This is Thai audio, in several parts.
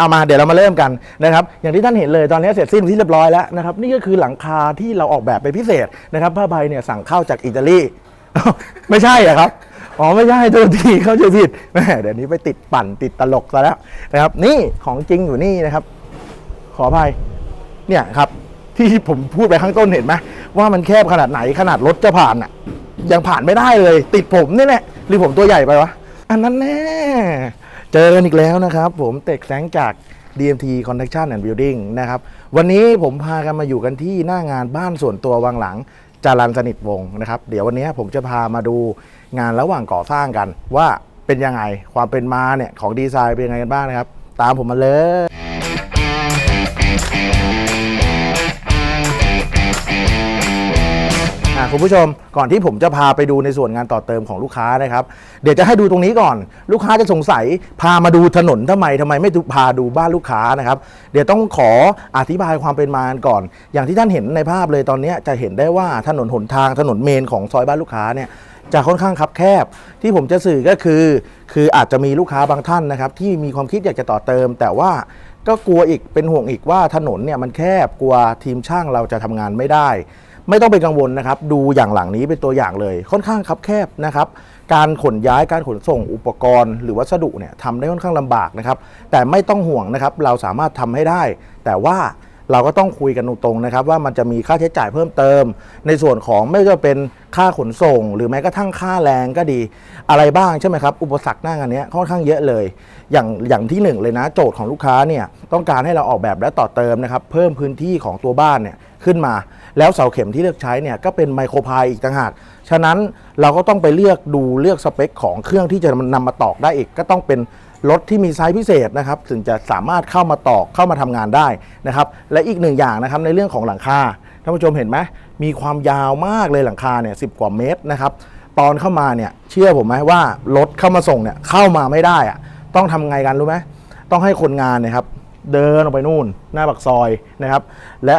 เอามาเดี๋ยวเรามาเริ่มกันนะครับอย่างที่ท่านเห็นเลยตอนนี้เสร็จสิ้นที่เรียบร้อยแล้วนะครับนี่ก็คือหลังคาที่เราออกแบบเป็นพิเศษนะครับผ้าใบเนี่ยสั่งเข้าจากอิตาลี ไม่ใช่เหรอครับอ๋อไม่ใช่ตัวทีเข้าใจผิดแหมเดี๋ยวนี้ไปติดปั่นติดตลกซะแล้วนะครับ นี่ของจริงอยู่นี่นะครับ ขออภัยเนี่ยครับที่ผมพูดไปข้างต้นเห็นไหมว่ามันแคบขนาดไหนขนาดรถจะผ่านอะยังผ่านไม่ได้เลย ติดผมนี่แหละหรือผมตัวใหญ่ไปวะอันนั้นแน่ เจอกันอีกแล้วนะครับผมเตกแสงจาก DMT Connection and Building นะครับวันนี้ผมพากันมาอยู่กันที่หน้างานบ้านส่วนตัววังหลังจารันสนิทวงศ์นะครับ เดี๋ยววันนี้ผมจะพามาดูงานระหว่างก่อสร้างกัน ว่าเป็นยังไงความเป็นมาเนี่ยของดีไซน์เป็นยังไงกันบ้างนะครับ ตามผมมาเลย อะคุณผู้ชมก่อนที่ผมจะพาไปดูในส่วนงานต่อเติมของลูกค้านะครับ เดี๋ยวจะให้ดูตรงนี้ก่อน ลูกค้าจะสงสัยพามาดูถนนทำไมทำไมไม่พาดูบ้านลูกค้านะครับ เดี๋ยวต้องขออธิบายความเป็นมาก่อน อย่างที่ท่านเห็นในภาพเลยตอนนี้จะเห็นได้ว่าถนนหนทางถนนเมนของซอยบ้านลูกค้าเนี่ยจะค่อนข้างคับแคบ ที่ผมจะสื่อก็คือ คืออาจจะมีลูกค้าบางท่านนะครับ ที่มีความคิดอยากจะต่อเติม แต่ว่าก็กลัวอีกเป็นห่วงอีกว่าถนนเนี่ยมันแคบกลัวทีมช่างเราจะทำงานไม่ได้ ไม่ต้องเป็นกังวลนะครับ ดูอย่างหลังนี้เป็นตัวอย่างเลย ค่อนข้างคับแคบนะครับ การขนย้ายการขนส่งอุปกรณ์ หรือวัสดุเนี่ยทำได้ค่อนข้างลำบากนะครับ แต่ไม่ต้องห่วงนะครับ เราสามารถทำให้ได้ แต่ว่าเราก็ต้องคุยกันตรงๆนะครับ ว่ามันจะมีค่าใช้จ่ายเพิ่มเติม ในส่วนของไม่ว่าจะเป็นค่าขนส่ง หรือแม้กระทั่งค่าแรงก็ดี อะไรบ้างใช่ไหมครับ อุปสรรคหน้างานนี้ค่อนข้างเยอะเลย อย่างอย่างที่หนึ่งเลยนะ โจทย์ของลูกค้าเนี่ยต้องการให้เราออกแบบและต่อเติมนะครับ เพิ่มพื้นที่ของตัวบ้านเนี่ยขึ้นมา แล้วเสาเข็มที่เลือกใช้เนี่ยก็เป็นไมโครพายอีกต่างหาก ฉะนั้นเราก็ต้องไปเลือกดูเลือกสเปคของเครื่องที่จะนำมาตอกได้อีก ก็ต้องเป็นรถที่มีไซส์พิเศษนะครับถึงจะสามารถเข้ามาตอกเข้ามาทำงานได้นะครับ และอีกหนึ่งอย่างนะครับในเรื่องของหลังคาท่านผู้ชมเห็นไหมมีความยาวมากเลยหลังคาเนี่ยสิกว่าเมตรนะครับตอนเข้ามาเนี่ยเชื่อผมไหมว่ารถเข้ามาส่งเนี่ยเข้ามาไม่ได้อะต้องทำไงกันรู้ไหมต้องให้คนงานนยครับเดินออกไปนู่นหน้าปากซอยนะครับ และ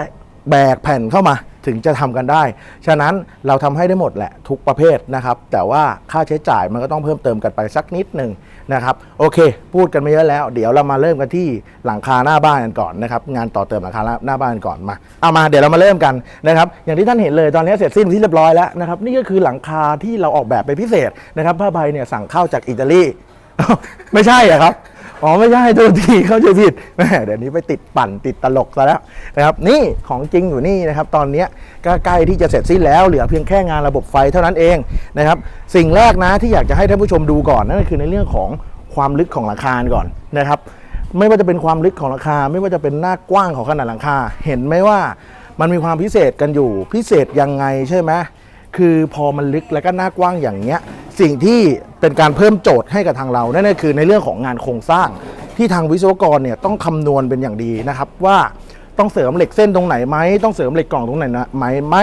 แบกแผ่นเข้ามา ถึงจะทำกันได้ ฉะนั้นเราทำให้ได้หมดแหละทุกประเภทนะครับ แต่ว่าค่าใช้จ่ายมันก็ต้องเพิ่มเติมกันไปสักนิดหนึ่งนะครับ โอเค พูดกันมาเยอะแล้ว เดี๋ยวเรามาเริ่มกันที่หลังคาหน้าบ้านกันก่อนนะครับ งานต่อเติมหลังคาหน้าบ้านกันก่อนมา เอามาเดี๋ยวเรามาเริ่มกันนะครับ อย่างที่ท่านเห็นเลยตอนนี้เสร็จสิ้นที่เรียบร้อยแล้วนะครับ นี่ก็คือหลังคาที่เราออกแบบเป็นพิเศษนะครับ ผ้าใบเนี่ยสั่งเข้าจากอิตาลี ไม่ใช่เหรอครับอ๋อไม่ใช่ตัวทีเข้าใจผิดแหมเดี๋ยวนี้ไปติดปั่นติดตลกซะแล้วนะครับ นี่ของจริงอยู่นี่นะครับ ตอนนี้ก็ใกล้ที่จะเสร็จสิ้นแล้วเหลือเพียงแค่งานระบบไฟเท่านั้นเองนะครับ สิ่งแรกนะที่อยากจะให้ท่านผู้ชมดูก่อนนั่นคือในเรื่องของความลึกของหลังคาก่อนนะครับ ไม่ว่าจะเป็นความลึกของหลังคา ไม่ว่าจะเป็นหน้ากว้างของขนาดหลังคา เห็นไหมว่ามันมีความพิเศษกันอยู่ พิเศษยังไงใช่ไหมคือพอมันลึกแล้วก็หน้ากว้างอย่างเงี้ย สิ่งที่เป็นการเพิ่มโจทย์ให้กับทางเรา นั่นก็คือในเรื่องของงานโครงสร้าง ที่ทางวิศวกรเนี่ยต้องคำนวณเป็นอย่างดีนะครับว่าต้องเสริมเหล็กเส้นตรงไหนไหมต้องเสริมเหล็กกล่องตรงไหนนะไหมไหม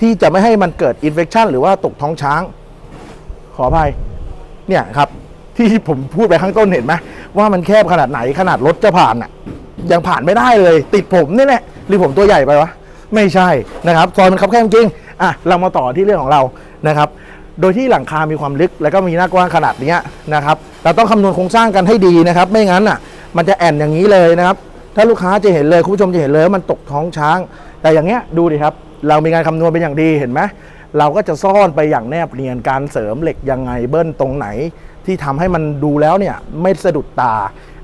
ที่จะไม่ให้มันเกิดอินเฟ t ชันหรือว่าตกท้องช้าง ขออภัยเนี่ยครับที่ผมพูดไปข้างต้นเห็นไหมว่ามันแคบขนาดไหนขนาดรถจะผ่านอะยังผ่านไม่ได้เลย ติดผมนี่แหละหรือผมตัวใหญ่ไปวะไม่ใช่นะครับซอยมันคับแคบจริงอะเรามาต่อที่เรื่องของเรานะครับ โดยที่หลังคา มีความลึก แล้วก็มีหน้ากว้างขนาดนี้นะครับ เราต้องคำนวณโครงสร้างกันให้ดีนะครับ ไม่งั้นอะ มันจะแอนอย่างนี้เลยนะครับ ถ้าลูกค้าจะเห็นเลย คุณผู้ชมจะเห็นเลยว่ามันตกท้องช้าง แต่อย่างเงี้ยดูดิครับ เรามีการคำนวณเป็นอย่างดี เห็นไหมเราก็จะซ่อนไปอย่างแนบเนียนการเสริมเหล็กยังไงเบิ้ลตรงไหน ที่ทำให้มันดูแล้วเนี่ยไม่สะดุดตา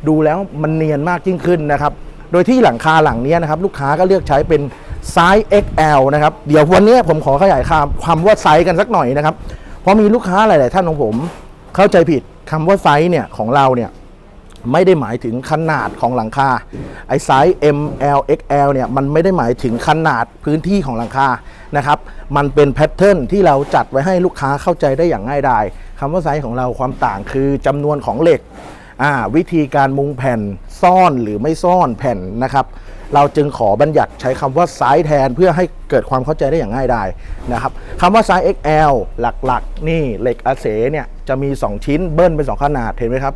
ดูแล้วมันเนียนมากยิ่งขึ้นนะครับ โดยที่หลังคาหลังเนี้ยนะครับลูกค้าก็เลือกใช้เป็น ไซส์ XL นะครับ เดี๋ยววันนี้ผมขอขยายความคำว่าไซส์กันสักหน่อยนะครับ เพราะมีลูกค้าหลาย ๆ ท่านของผม เข้าใจผิดคำว่าไซส์เนี่ยของเราเนี่ยไม่ได้หมายถึงขนาดของหลังคาไอ้ไซส์ M L X L เนี่ยมันไม่ได้หมายถึงขนาดพื้นที่ของหลังคานะครับ มันเป็นแพทเทิร์นที่เราจัดไว้ให้ลูกค้าเข้าใจได้อย่างง่ายดายคำว่าไซส์ของเราความต่างคือจำนวนของเหล็ก อ่าวิธีการมุงแผ่นซ่อนหรือไม่ซ่อนแผ่นนะครับ เราจึงขอบัญญัติใช้คำว่าไซส์แทนเพื่อให้เกิดความเข้าใจได้อย่างง่ายดายนะครับคำว่าไซส์ XL หลักๆ นี่เหล็กอาเสเนี่ยจะมี 2 ชิ้นเบิ้ลเป็น 2 ขนาดเห็นไหมครับ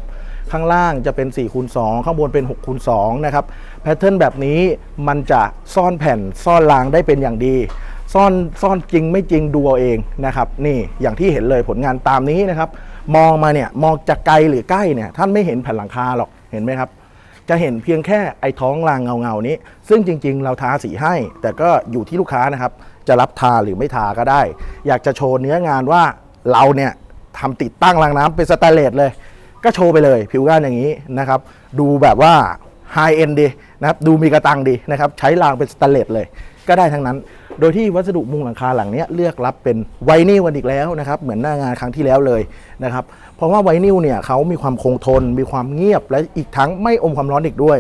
ข้างล่างจะเป็น4คูณ2ข้างบนเป็น6คูณ2นะครับแพทเทิร์นแบบนี้มันจะซ่อนแผ่นซ่อนรางได้เป็นอย่างดีซ่อนซ่อนจริงไม่จริงดูเอาเองนะครับนี่อย่างที่เห็นเลยผลงานตามนี้นะครับ มองมาเนี่ยมองจากไกลหรือใกล้เนี่ยท่านไม่เห็นแผ่นหลังคาหรอกเห็นไหมครับ จะเห็นเพียงแค่ไอ้ท้องรางเงาๆนี้ ซึ่งจริง ๆ เราทาสีให้ แต่ก็อยู่ที่ลูกค้านะครับ จะรับทาหรือไม่ทาก็ได้ อยากจะโชว์เนื้องานว่าเราเนี่ยทำติดตั้งรางน้ำเป็นสแตนเลสเลย ก็โชว์ไปเลยผิวกานอย่างนี้นะครับ ดูแบบว่าไฮเอ็นดีนะครับดูมีกระตังดีนะครับใช้รางเป็นสแตนเลสเลย ก็ได้ทั้งนั้น โดยที่วัสดุมุงหลังคาหลังนี้เลือกรับเป็นไวนิลกันอีกแล้วนะครับ เหมือนหน้างานครั้งที่แล้วเลยนะครับ เพราะว่าไวนิลเนี่ยเขามีความคงทน มีความเงียบและอีกทั้งไม่อมความร้อนอีกด้วย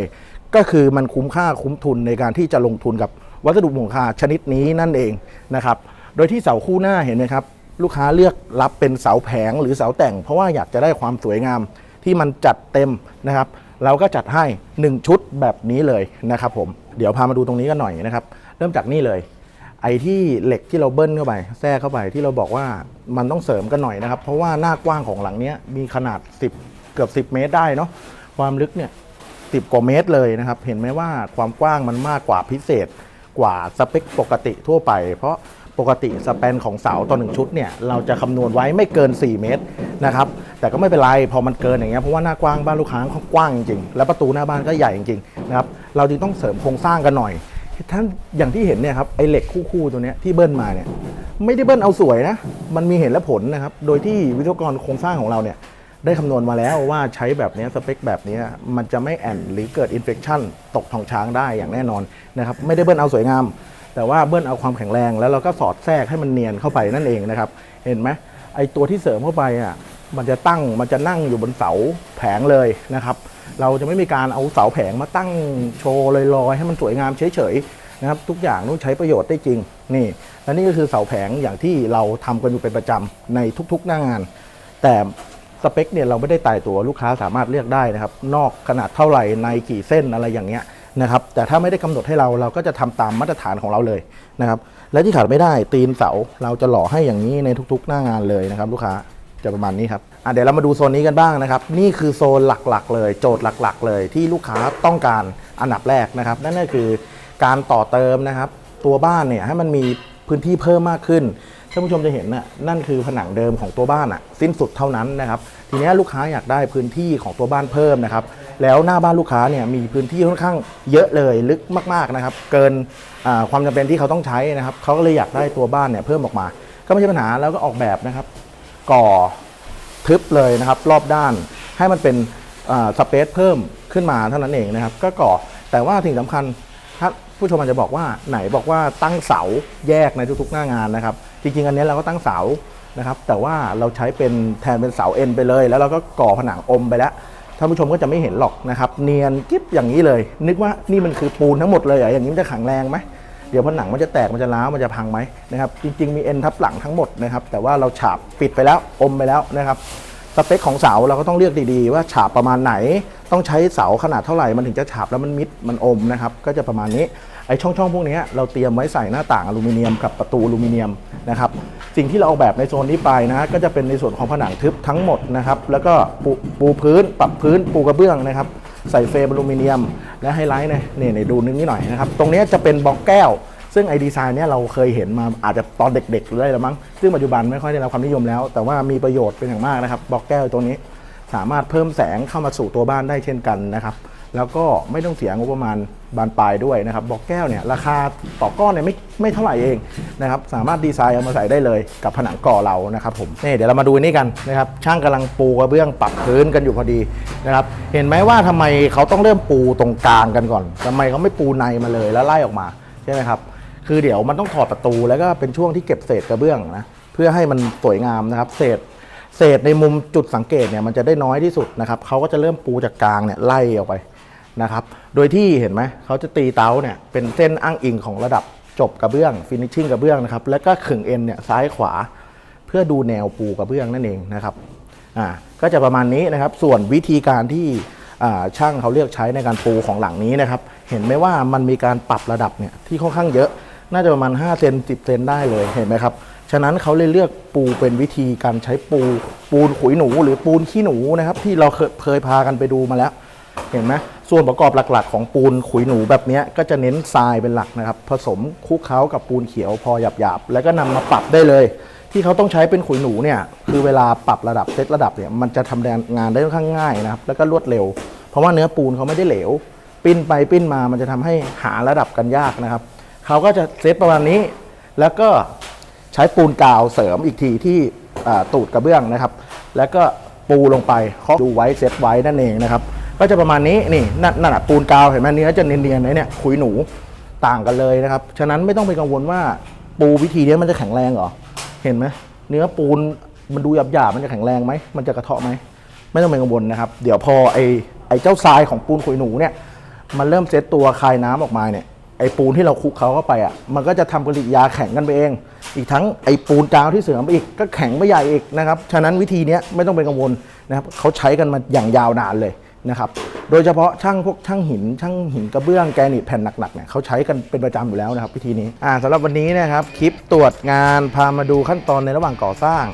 ก็คือมันคุ้มค่าคุ้มทุนในการที่จะลงทุนกับวัสดุมุงหลังคาชนิดนี้นั่นเองนะครับ โดยที่เสาคู่หน้าเห็นไหมครับลูกค้าเลือกรับเป็นเสาแผงหรือเสาแต่ง เพราะว่าอยากจะได้ความสวยงามที่มันจัดเต็มนะครับ เราก็จัดให้ 1 ชุดแบบนี้เลยนะครับผมเดี๋ยวพามาดูตรงนี้กันหน่อยนะครับ เริ่มจากนี่เลย ไอ้ที่เหล็กที่เราเบิ้ลเข้าไปแทรกเข้าไปที่เราบอกว่ามันต้องเสริมกันหน่อยนะครับ เพราะว่าหน้ากว้างของหลังเนี้ยมีขนาด 10 เกือบ 10 เมตรได้เนาะความลึกเนี่ย10กว่าเมตรเลยนะครับ เห็นไหมว่าความกว้างมันมากกว่าพิเศษกว่าสเปคปกติทั่วไป เพราะปกติสแปนของเสาต่อหนึ่งชุดเนี่ยเราจะคำนวณไว้ไม่เกิน 4 เมตรนะครับแต่ก็ไม่เป็นไรพอมันเกินอย่างเงี้ยเพราะว่าหน้ากว้างบ้านลูกค้าเขากว้างจริงๆแล้วประตูหน้าบ้านก็ใหญ่จริงๆนะครับเราจึงต้องเสริมโครงสร้างกันหน่อย ท่านอย่างที่เห็นเนี่ยครับไอเหล็กคู่ๆตัวเนี้ยที่เบิ้ลมาเนี่ยไม่ได้เบิ้ลเอาสวยนะ มันมีเหตุและผลนะครับ โดยที่วิศวกรโครงสร้างของเราเนี่ยได้คำนวณมาแล้วว่าใช้แบบนี้สเปคแบบนี้มันจะไม่แอนหรือเกิดอินเฟ t ชันตกทองช้างได้อย่างแน่นอนนะครับไม่ได้เบิ้ลเอาสวยงาม แต่ว่าเบิ้ลเอาความแข็งแรง แล้วเราก็สอดแทรกให้มันเนียนเข้าไปนั่นเองนะครับ เห็นไหมไอตัวที่เสริมเข้าไปอะ มันจะตั้งมันจะนั่งอยู่บนเสาแผงเลยนะครับ เราจะไม่มีการเอาเสาแผงมาตั้งโชว์ลอยๆให้มันสวยงามเฉยๆนะครับ ทุกอย่างต้องใช้ประโยชน์ได้จริงนี่และนี่ก็คือเสาแผงอย่างที่เราทำกันอยู่เป็นประจำในทุกๆหน้างาน แต่สเปคเนี่ยเราไม่ได้ตายตัวลูกค้าสามารถเลือกได้นะครับ นอกขนาดเท่าไหร่ในกี่เส้นอะไรอย่างเงี้ยนะครับ แต่ถ้าไม่ได้กำหนดให้เราเราก็จะทำตามมาตรฐานของเราเลยนะครับ และที่ขาดไม่ได้ตีนเสาเราจะหล่อให้อย่างนี้ในทุก ๆ หน้างานเลยนะครับ ลูกค้า จะประมาณนี้ครับอะเดี๋ยวเรามาดูโซนนี้กันบ้างนะครับ นี่คือโซนหลักๆ เลย โจทย์หลัก ๆ เลยที่ลูกค้าต้องการอันดับแรกนะครับ นั่นก็คือการต่อเติมนะครับ ตัวบ้านเนี่ยให้มันมีพื้นที่เพิ่มมากขึ้นท่านผู้ชมจะเห็นน่ะนั่นคือผนังเดิมของตัวบ้านอะ สิ้นสุดเท่านั้นนะครับ ทีนี้ลูกค้าอยากได้พื้นที่ของตัวบ้านเพิ่มนะครับ แล้วหน้าบ้านลูกค้าเนี่ยมีพื้นที่ค่อนข้างเยอะเลยลึกมากๆนะครับ เกินความจำเป็นที่เขาต้องใช้นะครับเขาก็เลยอยากได้ตัวบ้านเนี่ยเพิ่มออกมา ก็ไม่ใช่ปัญหาแล้วก็ออกแบบนะครับ ก่อทึบเลยนะครับ รอบด้านให้มันเป็นสเปซเพิ่มขึ้นมาเท่านั้นเองนะครับ ก็ก่อแต่ว่าสิ่งสำคัญถ้าผู้ชมอาจจะบอกว่าไหนบอกว่าตั้งเสาแยกในทุกๆหน้างานนะครับ จริงๆ อันนี้เราก็ตั้งเสานะครับ แต่ว่าเราใช้เป็นแทนเป็นเสาเอ็นไปเลย แล้วเราก็ก่อผนังอมไปแล้วท่านผู้ชมก็จะไม่เห็นหรอกนะครับ เนียนกิ๊บอย่างนี้เลย นึกว่านี่มันคือปูนทั้งหมดเลยเหรออย่างนี้มันจะแข็งแรงไหม ดี๋ยวผนังมันจะแตกมันจะร้าวมันจะพังไหมนะครับจริง ๆ มีเอ็นทับหลังทั้งหมดนะครับแต่ว่าเราฉาบปิดไปแล้วอมไปแล้วนะครับสเปคของเสาเราก็ต้องเลือกดีๆ ว่าฉาบประมาณไหน ต้องใช้เสาขนาดเท่าไหร่มันถึงจะฉาบแล้วมันมิดมันอมนะครับก็จะประมาณนี้ไอ้ช่องๆพวกนี้เราเตรียมไว้ใส่หน้าต่างอลูมิเนียมกับประตูอลูมิเนียมนะครับสิ่งที่เราออกแบบในโซนนี้ไปนะก็จะเป็นในส่วนของผนังทึบทั้งหมดนะครับแล้วก็ปูปูพื้นปรับพื้นปูกระเบื้องนะครับ ใส่เฟรมอลูมิเนียม และไฮไลท์เนี่ยนี่นดูนิดนี้หน่อยนะครับ ตรงนี้จะเป็นบล็อกแก้ว ซึ่งไอดีไซน์เนี่ยเราเคยเห็นมาอาจจะตอนเด็กๆเลยละมั้ง ซึ่งปัจจุบันไม่ค่อยได้รับความนิยมแล้ว แต่ว่ามีประโยชน์เป็นอย่างมากนะครับบล็อกแก้วตัวนี้ สามารถเพิ่มแสงเข้ามาสู่ตัวบ้านได้เช่นกันนะครับ แล้วก็ไม่ต้องเสียงบประมาณบานปลายด้วยนะครับบล็อกแก้วเนี่ยราคาต่อก้อนเนี่ยไม่ไม่เท่าไหร่เองนะครับสามารถดีไซน์เอามาใส่ได้เลยกับผนังก่อเรานะครับผมนี่เดี๋ยวเรามาดูนี่กันนะครับช่างกำลังปูกระเบื้องปรับพื้นกันอยู่พอดีนะครับเห็นไหมว่าทำไมเขาต้องเริ่มปูตรงกลางกันก่อนทำไมเขาไม่ปูในมาเลยแล้วไล่ออกมาใช่ไหมครับคือเดี๋ยวมันต้องถอดประตูแล้วก็เป็นช่วงที่เก็บเศษกระเบื้องนะเพื่อให้มันสวยงามนะครับเศษเศษในมุมจุดสังเกตเนี่ยมันจะได้น้อยที่สุดนะครับเขาก็จะเริ่มปูจากกลางเนี่ยไล่ออกไป นะครับ โดยที่เห็นไหมเขาจะตีเต้าเนี่ยเป็นเส้นอ้างอิงของระดับจบกระเบื้องฟินิชชิ่งกระเบื้องนะครับ แล้วก็ขึงเอ็นเนี่ยซ้ายขวา เพื่อดูแนวปูกระเบื้องนั่นเองนะครับอ่าก็จะประมาณนี้นะครับ ส่วนวิธีการที่ช่างเขาเลือกใช้ในการปูของหลังนี้นะครับ เห็นไหมว่ามันมีการปรับระดับเนี่ยที่ค่อนข้างเยอะ น่าจะประมาณ5เซน10เซนได้เลยเห็นไหมครับฉะนั้นเขาเลยเลือกปูเป็นวิธีการใช้ปูปูนขุยหนู หรือปูนขี้หนูนะครับ ที่เราเคเคยพากันไปดูมาแล้ว เห็นไหม ส่วนประกอบหลักๆ ของปูนขุยหนูแบบเนี้ยก็จะเน้นทรายเป็นหลักนะครับ ผสมคลุกเคล้ากับปูนเขียวพอหยาบๆ แล้วก็นำมาปรับได้เลย ที่เขาต้องใช้เป็นขุยหนูเนี่ยคือเวลาปรับระดับเซตระดับเนี่ยมันจะทำงานได้ค่อนข้างง่ายนะครับแล้วก็รวดเร็ว เพราะว่าเนื้อปูนเขาไม่ได้เหลว ปิ้นไปปิ้นมามันจะทำให้หาระดับกันยากนะครับเขาก็จะเซตประมาณนี้ แล้วก็ใช้ปูนกาวเสริมอีกทีที่อ่าตูดกระเบื้องนะครับ แล้วก็ปูลงไปเคาะดูไว้เซตไว้นั่นเองนะครับ ก็จะประมาณนี้นี่นั่นนั่นนะปูนกาวเห็นไหมเนื้อจะเนียนๆเลยเนี่ยขุยหนูต่างกันเลยนะครับ ฉะนั้นไม่ต้องไปกังวลว่าปูวิธีนี้มันจะแข็งแรงเหรอ เห็นไหมเนื้อปูนมันดูหยาบๆมันจะแข็งแรงไหมมันจะกระเทาะไหมไม่ต้องเป็นกังวลนะครับ เดี๋ยวพอไอไอเจ้าทรายของปูนขุยหนูเนี่ยมันเริ่มเซตตัวคายน้ำออกมาเนี่ยไอปูนที่เราคลุกเขาเข้าไปอะมันก็จะทำปฏิกิริยาแข็งกันไปเอง อีกทั้งไอปูนกาวที่เสริมไปอีกก็แข็งไปใหญ่อีกนะครับฉะนั้นวิธีนี้ไม่ต้องเป็นกังวลนะครับเขาใช้กันมาอย่างยาวนานเลย นะครับ โดยเฉพาะช่างพวกช่างหินช่างหินกระเบื้องแกรนิตแผ่นหนักๆเนี่ยเขาใช้กันเป็นประจำอยู่แล้วนะครับวิธีนี้อ่าสำหรับวันนี้นะครับคลิปตรวจงานพามาดูขั้นตอนในระหว่างก่อสร้าง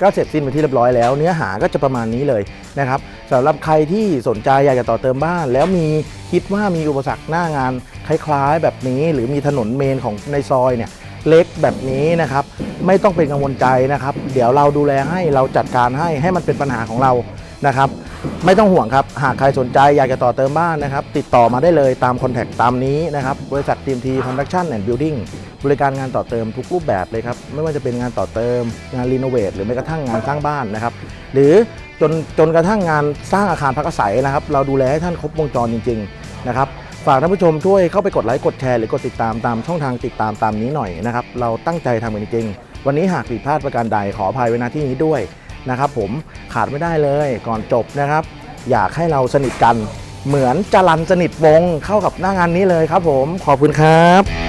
ก็เสร็จสิ้นไปที่เรียบร้อยแล้ว เนื้อหาก็จะประมาณนี้เลยนะครับสำหรับใครที่สนใจอยากจะต่อเติมบ้าน แล้วมีคิดว่ามีอุปสรรคหน้างานคล้ายๆ แบบนี้ หรือมีถนนเมนของในซอยเนี่ยเล็กแบบนี้นะครับ ไม่ต้องเป็นกังวลใจนะครับ เดี๋ยวเราดูแลให้เราจัดการให้ให้มันเป็นปัญหาของเรานะครับ ไม่ต้องห่วงครับ หากใครสนใจอยากจะต่อเติมบ้านนะครับ ติดต่อมาได้เลยตามคอนแทคตามนี้นะครับ บริษัท TMT Construction and Building บริการงานต่อเติมทุกรูปแบบเลยครับ ไม่ว่าจะเป็นงานต่อเติม งานรีโนเวทหรือแม้กระทั่งงานสร้างบ้านนะครับ หรือจนจนกระทั่งงานสร้างอาคารพักอาศัยนะครับ เราดูแลให้ท่านครบวงจรจริง ๆ นะครับ ฝากท่านผู้ชมช่วยเข้าไปกดไลค์กดแชร์หรือกดติดตามตามช่องทางติดตามตามนี้หน่อยนะครับเราตั้งใจทำกันจริงๆวันนี้หากผิดพลาดประการใดขออภัยไว้ณที่นี้ด้วย นะครับผมขาดไม่ได้เลยก่อนจบนะครับ อยากให้เราสนิทกันเหมือนจรันสนิทวงเข้ากับหน้างานนี้เลยครับผมขอบคุณครับ